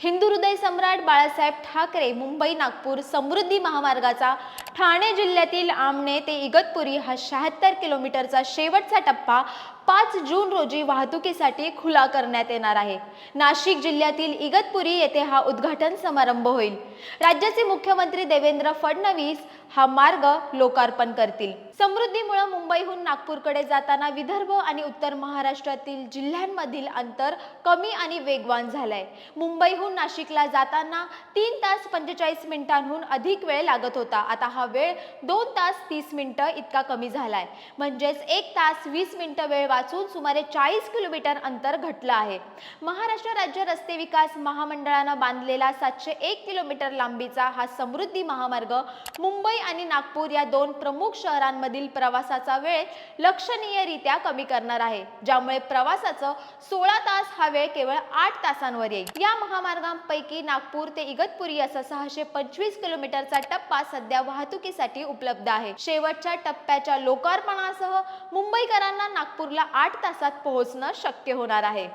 हिंदू हृदय सम्राट बाळासाहेब ठाकरे मुंबई नागपूर समृद्धी महामार्गाचा ठाणे जिल्ह्यातील आमणे ते इगतपुरी हा शहात्तर किलोमीटरचा शेवटचा टप्पा पाच जून रोजी वाहतुकीसाठी खुला करण्यात येणार आहे. नाशिक जिल्ह्यातील इगतपुरी येथे हा उद्घाटन समारंभ होईल. राज्याचे मुख्यमंत्री देवेंद्र फडणवीस हा मार्ग लोकार्पण करतील. समृद्धीमुळे मुंबईहून नागपूरकडे जाताना विदर्भ आणि उत्तर महाराष्ट्रातील जिल्ह्यांमधील अंतर कमी आणि वेगवान झालंय. मुंबईहून नाशिकला जाताना तीन तास पंचेचाळीस मिनिटांहून अधिक वेळ लागत होता. आता हा वेळ दोन तास तीस मिनिटं इतका कमी झालाय. म्हणजेच एक तास वीस मिनिटं वेळ वाचून सुमारे चाळीस किलोमीटर अंतर घटलं आहे. महाराष्ट्र राज्य रस्ते विकास महामंडळानं बांधलेला सातशे एक किलोमीटर लांबीचा हा समृद्धी महामार्ग मुंबई आणि नागपूर या दोन प्रमुख शहरांमधील प्रवासाचा वेळ लक्षणीयरित्या कमी करणार आहे ज्यामुळे प्रवासाचं सोळा तास हा वेळ केवळ आठ तासांवर येईल. या महामार्गांपैकी नागपूर ते इगतपुरी असा सहाशे पंचवीस किलोमीटरचा टप्पा सध्या वाहतुकीसाठी उपलब्ध आहे. शेवटच्या टप्प्याच्या लोकार्पणासह मुंबईकरांना नागपूरला आठ तासात पोहोचणं शक्य होणार आहे.